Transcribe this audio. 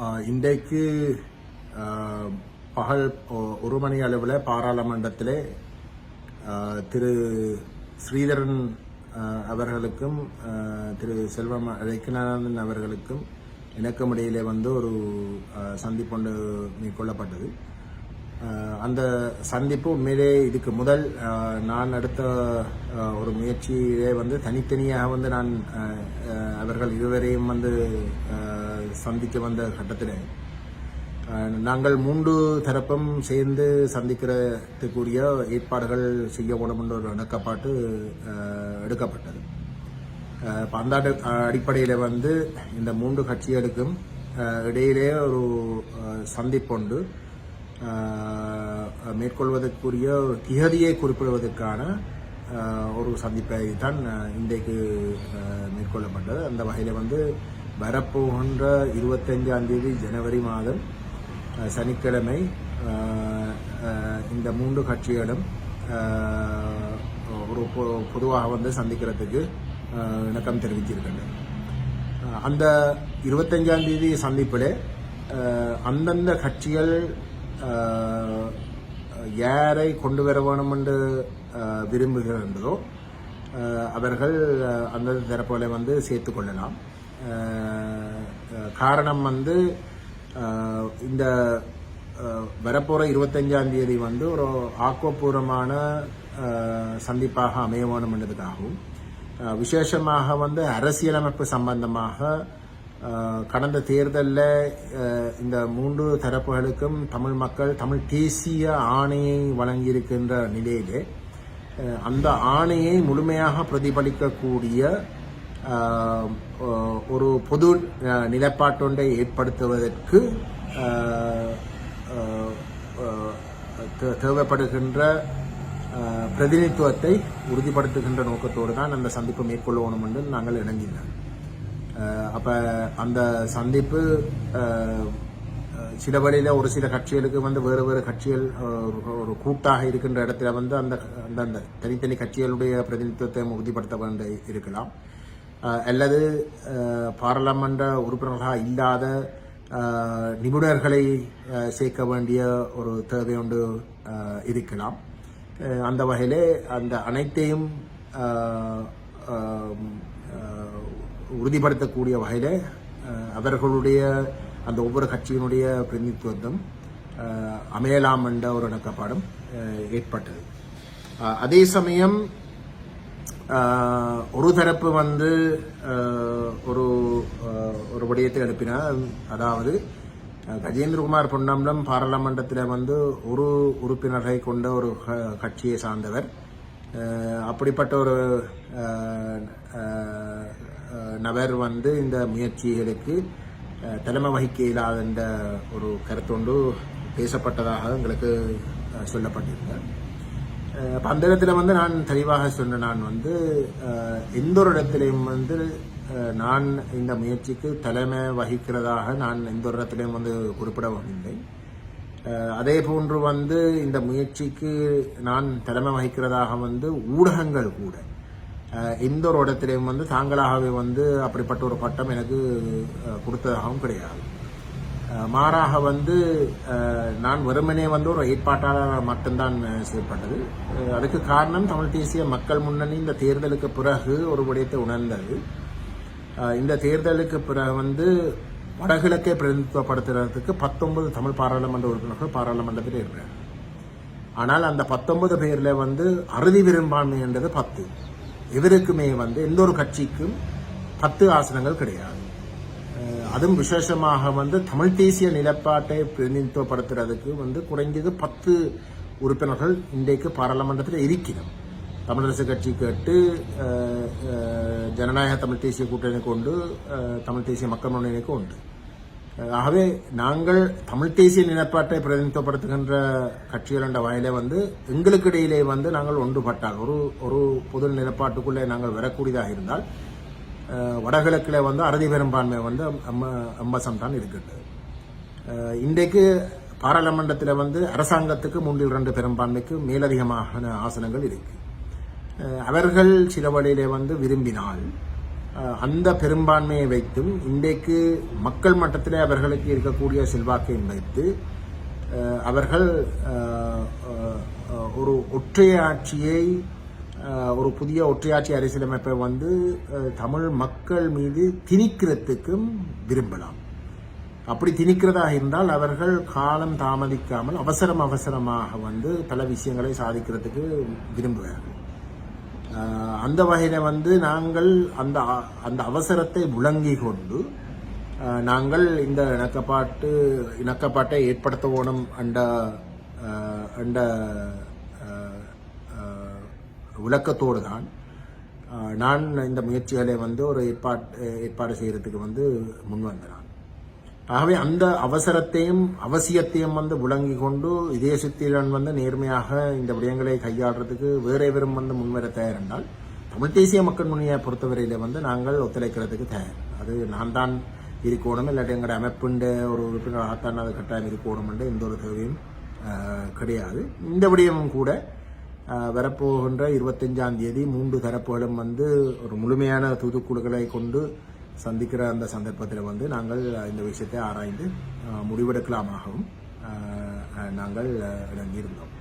இன்றைக்கு பகல் ஒரு மணி அளவில் பாராளுமன்றத்திலே திரு ஸ்ரீதரன் அவர்களுக்கும் திரு செல்வம் அழைக்கநாதன் அவர்களுக்கும் இணக்கம் இடையிலே வந்து ஒரு சந்திப்பு சந்திப்பொண்டு மேற்கொள்ளப்பட்டது. அந்த சந்திப்பு உண்மையிலே இதுக்கு முதல் நான் எடுத்த ஒரு முயற்சியிலே வந்து தனித்தனியாக வந்து நான் அவர்கள் இருவரையும் வந்து சந்திக்க வந்த கட்டத்தில் நாங்கள் மூன்று தரப்பும் சேர்ந்து சந்திக்கிறதுக்குரிய ஏற்பாடுகள் செய்ய வேணும் ஒரு இணக்கப்பாட்டு எடுக்கப்பட்டது. இப்போ அந்த அடிப்படையில் வந்து இந்த மூன்று கட்சிகளுக்கும் இடையிலே ஒரு சந்திப்பொண்டு மேற்கொள்வதற்குரிய ஒரு திகதியை குறிப்பிடுவதற்கான ஒரு சந்திப்பை தான் இன்றைக்கு மேற்கொள்ளப்பட்டது. அந்த வகையில் வந்து வரப்போகின்ற இருபத்தஞ்சாம் தேதி ஜனவரி மாதம் சனிக்கிழமை இந்த மூன்று கட்சிகளும் ஒரு பொ- பொதுவாக வந்து சந்திக்கிறதுக்கு இணக்கம் தெரிவிச்சிருக்கின்றன அந்த இருபத்தஞ்சாம் தேதி சந்திப்பில் அந்தந்த கட்சிகள் யாரை கொண்டு வர வேணும் என்று விரும்புகின்றதோ அவர்கள் அந்தந்த தரப்புகளை வந்து சேர்த்து கொள்ளலாம். காரணம் வந்து இந்த வரப்போகிற வரப்போற இருபத்தஞ்சாம் தேதி வந்து ஒரு ஆக்கப்பூர்வமான சந்திப்பாக அமைய வேணும் என்றதுக்காகவும் விசேஷமாக வந்து அரசியலமைப்பு சம்பந்தமாக கடந்த தேர்தலில் இந்த மூன்று தரப்புகளுக்கும் தமிழ் மக்கள் தமிழ் தேசிய ஆணையை வழங்கியிருக்கின்ற நிலையிலே அந்த ஆணையை முழுமையாக பிரதிபலிக்கக்கூடிய ஒரு பொது நிலைப்பாட்டொன்றை ஏற்படுத்துவதற்கு தே- தேவைப்படுகின்ற பிரதிநிதித்துவத்தை உறுதிப்படுத்துகின்ற நோக்கத்தோடு தான் அந்த சந்திப்பு மேற்கொள்ளணும் என்று நாங்கள் இணங்கினோம் அப்போ அந்த சந்திப்பு சில வழியில் ஒரு சில கட்சிகளுக்கு வந்து வேறு வேறு கட்சிகள் ஒரு- கூட்டாக இருக்கின்ற இடத்துல வந்து அந்த அந்த தனித்தனி கட்சிகளுடைய பிரதிநிதித்துவத்தை உறுதிப்படுத்த வேண்டி இருக்கலாம். அல்லது பாராளுமன்ற உறுப்பினர்களாக இல்லாத நிபுணர்களை சேர்க்க வேண்டிய ஒரு தேவை ஒன்று இருக்கலாம். அந்த வகையிலே அந்த அனைத்தையும் உறுதிப்படுத்தக்கூடிய வகையில் அவர்களுடைய அந்த ஒவ்வொரு கட்சியினுடைய பிரதிநிதித்துவம் அமையலாம் என்ற ஒரு இணக்கப்பாடும் ஏற்பட்டது. அதே சமயம் ஒரு தரப்பு வந்து ஒரு ஒரு விடயத்தை எழுப்பினார் அதாவது கஜேந்திரகுமார் பொன்னம்பலம் பாராளுமன்றத்தில் வந்து ஒரு உறுப்பினரை கொண்ட ஒரு க- கட்சியை சார்ந்தவர். அப்படிப்பட்ட ஒரு நபர் வந்து இந்த முயற்சிகளுக்கு தலைமை வகிக்க இல்லாத ஒரு கருத்தொண்டு பேசப்பட்டதாக எங்களுக்கு சொல்லப்பட்டிருந்தார் அஹ் வந்து நான் தெளிவாக சொன்ன நான் வந்து எந்த ஒரு இடத்திலையும் வந்து நான் இந்த முயற்சிக்கு தலைமை வகிக்கிறதாக நான் எந்த ஒரு இடத்திலையும் வந்து குறிப்பிடவில்லை. அஹ், அதே போன்று வந்து இந்த முயற்சிக்கு நான் தலைமை வகிக்கிறதாக வந்து ஊடகங்கள் கூட எந்த ஒரு இடத்திலையும் வந்து தாங்களாகவே வந்து அப்படிப்பட்ட ஒரு பட்டம் எனக்கு கொடுத்ததாகவும் கிடையாது. மாறாக வந்து நான் வெறுமனே வந்து ஒரு ஏற்பாட்டாளராக மட்டும்தான் செய்யப்பட்டது செயல்பட்டது அதுக்கு காரணம் தமிழ் தேசிய மக்கள் முன்னணி இந்த தேர்தலுக்கு பிறகு ஒரு விடயத்தை உணர்ந்தது. இந்த தேர்தலுக்கு பிறகு வந்து வடகிழக்கை பிரதிநிதித்துவப்படுத்துறதுக்கு பத்தொன்பது தமிழ் பாராளுமன்ற உறுப்பினர்கள் பாராளுமன்றத்தில் இருக்கிறார் ஆனால் அந்த பத்தொன்பது பேரில் வந்து அறுதி விரும்பான்மை என்றது பத்து. எவருக்குமே வந்து எந்த ஒரு கட்சிக்கும் பத்து ஆசனங்கள் கிடையாது. அதுவும் விசேஷமாக வந்து தமிழ் தேசிய நிலப்பாட்டை பிரதிநிதித்துவப்படுத்துறதுக்கு வந்து குறைந்தது பத்து உறுப்பினர்கள் இன்றைக்கு பாராளுமன்றத்தில் இருக்கிறோம். தமிழரசு கட்சி கேட்டு ஜனநாயக தமிழ் தேசிய கூட்டணிக்கு உண்டு தமிழ் தேசிய மக்கள் முன்னணிக்கு உண்டு ஆகவே நாங்கள் தமிழ் தேசிய நிலப்பாட்டை பிரதிநிதித்துவப்படுத்துகின்ற கட்சிகள் என்ற வகையில வந்து எங்களுக்கு இடையிலே வந்து நாங்கள் ஒன்றுபட்டால் ஒரு ஒரு பொது நிலப்பாட்டுக்குள்ளே நாங்கள் வரக்கூடியதாக இருந்தால் வடகிழக்கில் வந்து அறுதி பெரும்பான்மை வந்து அம்ம- அம்பசம் தான் இருக்கின்றது இன்றைக்கு பாராளுமன்றத்தில் வந்து அரசாங்கத்துக்கு மூன்றில் இரண்டு பெரும்பான்மைக்கு மேலதிகமான ஆசனங்கள் இருக்கு. அவர்கள் சில வழியிலே வந்து விரும்பினால் அந்த பெரும்பான்மையை வைத்தும் இன்றைக்கு மக்கள் மட்டத்திலே அவர்களுக்கு இருக்கக்கூடிய செல்வாக்கையும் வைத்து அவர்கள் ஒரு ஒற்றையாட்சியை ஒரு புதிய ஒற்றையாட்சி அரசியலமைப்பை வந்து தமிழ் மக்கள் மீது திணிக்கிறதுக்கும் விரும்பலாம். அப்படி திணிக்கிறதாக இருந்தால் அவர்கள் காலம் தாமதிக்காமல் அவசரம் அவசரமாக வந்து பல விஷயங்களை சாதிக்கிறதுக்கு விரும்புகிறார்கள் அந்த வகையில் வந்து நாங்கள் அந்த அ- அந்த அவசரத்தை விளங்கி கொண்டு நாங்கள் இந்த இணக்கப்பாட்டு இணக்கப்பாட்டை ஏற்படுத்த வேணும் என்ற என்ற விளக்கத்தோடு தான் நான் இந்த முயற்சிகளை வந்து ஒரு ஏற்பாடு ஏற்பாடு செய்கிறதுக்கு வந்து முன் ஆகவே அந்த அவசரத்தையும் அவசியத்தையும் வந்து விளங்கி கொண்டு இதய சுத்திரன் வந்து நேர்மையாக இந்த விடயங்களை கையாடுறதுக்கு வேறு எவரும் வந்து முன்வர தயார் என்றால் தமிழ் தேசிய மக்கள் முன்னியை பொறுத்தவரையில் வந்து நாங்கள் ஒத்துழைக்கிறதுக்கு தயார். அது நான் தான் இருக்கணும் இல்லாட்டி எங்களோட அமைப்புண்ட ஒரு உறுப்பினராகத்தான் அது கட்டாயம் இருக்கணும் என்ற எந்த ஒரு தேவையும் கிடையாது. இந்த விடயமும் கூட வரப்போகின்ற இருபத்தஞ்சாம் தேதி மூன்று தரப்புகளும் வந்து ஒரு முழுமையான தூதுக்குழுக்களை கொண்டு சந்திக்கிற அந்த சந்தர்ப்பத்தில் வந்து நாங்கள் இந்த விஷயத்தை ஆராய்ந்து முடிவெடுக்கலாமாகவும் நாங்கள் இறங்கியிருந்தோம். இணங்கியிருந்தோம்